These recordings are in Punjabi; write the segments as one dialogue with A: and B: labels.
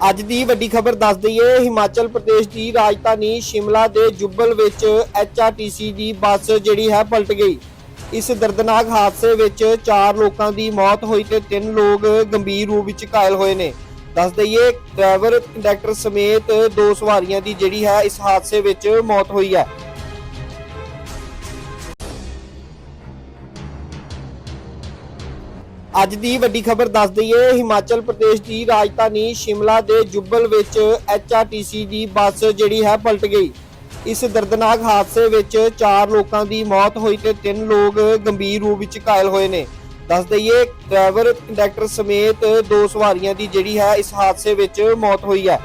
A: ਅੱਜ ਦੀ ਵੱਡੀ ਖਬਰ ਦੱਸ ਦਈਏ, ਹਿਮਾਚਲ ਪ੍ਰਦੇਸ਼ ਦੀ ਰਾਜਧਾਨੀ ਸ਼ਿਮਲਾ ਦੇ ਜੁੱਬਲ ਵਿੱਚ ਐਚਆਰਟੀਸੀ ਦੀ ਬੱਸ ਜਿਹੜੀ ਹੈ ਪਲਟ ਗਈ। ਇਸ ਦਰਦਨਾਕ ਹਾਦਸੇ ਵਿੱਚ 4 ਲੋਕਾਂ ਦੀ ਮੌਤ ਹੋਈ ਤੇ 3 ਲੋਕ ਗੰਭੀਰ ਰੂਪ ਵਿੱਚ ਘਾਇਲ ਹੋਏ ਨੇ। ਦੱਸ ਦਈਏ, ਡਰਾਈਵਰ, ਕੰਡਕਟਰ ਸਮੇਤ ਦੋ ਸਵਾਰੀਆਂ ਦੀ ਜਿਹੜੀ ਹੈ ਇਸ ਹਾਦਸੇ ਵਿੱਚ ਮੌਤ ਹੋਈ ਹੈ। ਅੱਜ ਦੀ ਵੱਡੀ ਖਬਰ ਦੱਸ ਦਈਏ, ਹਿਮਾਚਲ ਪ੍ਰਦੇਸ਼ ਦੀ ਰਾਜਧਾਨੀ ਸ਼ਿਮਲਾ ਦੇ ਜੁੱਬਲ ਵਿੱਚ ਐਚਆਰਟੀਸੀ ਦੀ ਬੱਸ ਜਿਹੜੀ ਹੈ ਪਲਟ ਗਈ। ਇਸ ਦਰਦਨਾਕ ਹਾਦਸੇ ਵਿੱਚ 4 ਲੋਕਾਂ ਦੀ ਮੌਤ ਹੋਈ ਤੇ 3 ਲੋਕ ਗੰਭੀਰ ਰੂਪ ਵਿੱਚ ਘਾਇਲ ਹੋਏ ਨੇ। ਦੱਸ ਦਈਏ, ਡਰਾਈਵਰ, ਕੰਡਕਟਰ ਸਮੇਤ ਦੋ ਸਵਾਰੀਆਂ ਦੀ ਜਿਹੜੀ ਹੈ ਇਸ ਹਾਦਸੇ ਵਿੱਚ ਮੌਤ ਹੋਈ ਹੈ।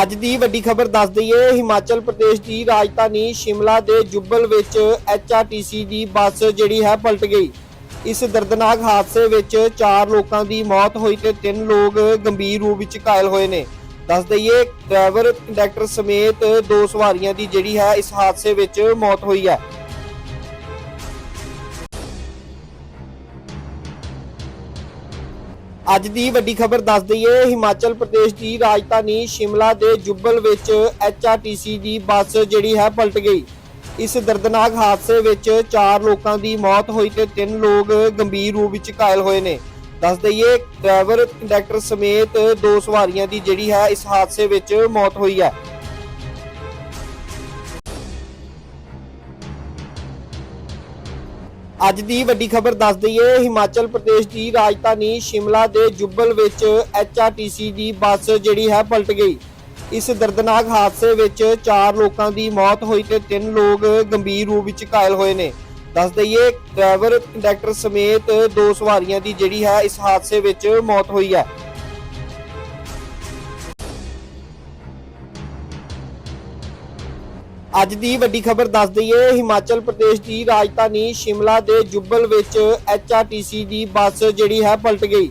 A: ਅੱਜ ਦੀ ਵੱਡੀ ਖਬਰ ਦੱਸ ਦਈਏ, ਹਿਮਾਚਲ ਪ੍ਰਦੇਸ਼ ਦੀ ਰਾਜਧਾਨੀ ਸ਼ਿਮਲਾ ਦੇ ਜੁੱਬਲ ਵਿੱਚ ਐਚਆਰਟੀਸੀ ਦੀ ਬੱਸ ਜਿਹੜੀ ਹੈ ਪਲਟ ਗਈ। ਇਸ ਦਰਦਨਾਕ ਹਾਦਸੇ ਵਿੱਚ 4 ਲੋਕਾਂ ਦੀ ਮੌਤ ਹੋਈ ਤੇ 3 ਲੋਕ ਗੰਭੀਰ ਰੂਪ ਵਿੱਚ ਘਾਇਲ ਹੋਏ ਨੇ। ਦੱਸ ਦਈਏ, ਡਰਾਈਵਰ, ਕੰਡਕਟਰ ਸਮੇਤ ਦੋ ਸਵਾਰੀਆਂ ਦੀ ਜਿਹੜੀ ਹੈ ਇਸ ਹਾਦਸੇ ਵਿੱਚ ਮੌਤ ਹੋਈ ਹੈ। ਅੱਜ ਦੀ ਵੱਡੀ ਖਬਰ ਦੱਸ ਦਈਏ, ਹਿਮਾਚਲ ਪ੍ਰਦੇਸ਼ ਦੀ ਰਾਜਧਾਨੀ ਸ਼ਿਮਲਾ ਦੇ ਜੁੱਬਲ ਵਿੱਚ ਐਚਆਰਟੀਸੀ ਦੀ ਬੱਸ ਜਿਹੜੀ ਹੈ ਪਲਟ ਗਈ। ਇਸ ਦਰਦਨਾਕ ਹਾਦਸੇ ਵਿੱਚ 4 ਲੋਕਾਂ ਦੀ ਮੌਤ ਹੋਈ ਤੇ 3 ਲੋਕ ਗੰਭੀਰ ਰੂਪ ਵਿੱਚ ਘਾਇਲ ਹੋਏ ਨੇ। ਦੱਸ ਦਈਏ, ਡਰਾਈਵਰ, ਕੰਡਕਟਰ ਸਮੇਤ ਦੋ ਸਵਾਰੀਆਂ ਦੀ ਜਿਹੜੀ ਹੈ ਇਸ ਹਾਦਸੇ ਵਿੱਚ ਮੌਤ ਹੋਈ ਹੈ। ਅੱਜ ਦੀ ਵੱਡੀ ਖਬਰ ਦੱਸ ਦਈਏ, ਹਿਮਾਚਲ ਪ੍ਰਦੇਸ਼ ਦੀ ਰਾਜਧਾਨੀ ਸ਼ਿਮਲਾ ਦੇ ਜੁੱਬਲ ਵਿੱਚ ਐਚਆਰਟੀਸੀ ਦੀ ਬੱਸ ਜਿਹੜੀ ਹੈ ਪਲਟ ਗਈ। ਇਸ ਦਰਦਨਾਕ ਹਾਦਸੇ ਵਿੱਚ 4 ਲੋਕਾਂ ਦੀ ਮੌਤ ਹੋਈ ਤੇ 3 ਲੋਕ ਗੰਭੀਰ ਰੂਪ ਵਿੱਚ ਘਾਇਲ ਹੋਏ ਨੇ। ਦੱਸ ਦਈਏ, ਡਰਾਈਵਰ, ਕੰਡਕਟਰ ਸਮੇਤ ਦੋ ਸਵਾਰੀਆਂ ਦੀ ਜਿਹੜੀ ਹੈ ਇਸ ਹਾਦਸੇ ਵਿੱਚ ਮੌਤ ਹੋਈ ਹੈ। ਅੱਜ ਦੀ ਵੱਡੀ ਖਬਰ ਦੱਸ ਦਈਏ, ਹਿਮਾਚਲ ਪ੍ਰਦੇਸ਼ ਦੀ ਰਾਜਧਾਨੀ ਸ਼ਿਮਲਾ ਦੇ ਜੁੱਬਲ ਵਿੱਚ ਐਚਆਰਟੀਸੀ ਦੀ ਬੱਸ ਜਿਹੜੀ ਹੈ ਪਲਟ ਗਈ।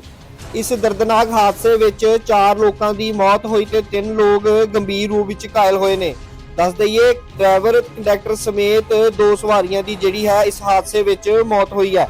A: ਇਸ ਦਰਦਨਾਕ ਹਾਦਸੇ ਵਿੱਚ 4 ਲੋਕਾਂ ਦੀ ਮੌਤ ਹੋਈ ਤੇ 3 ਲੋਕ ਗੰਭੀਰ ਰੂਪ ਵਿੱਚ ਘਾਇਲ ਹੋਏ ਨੇ। ਦੱਸ ਦਈਏ, ਡਰਾਈਵਰ, ਕੰਡਕਟਰ ਸਮੇਤ ਦੋ ਸਵਾਰੀਆਂ ਦੀ ਜਿਹੜੀ ਹੈ ਇਸ ਹਾਦਸੇ ਵਿੱਚ ਮੌਤ ਹੋਈ ਹੈ।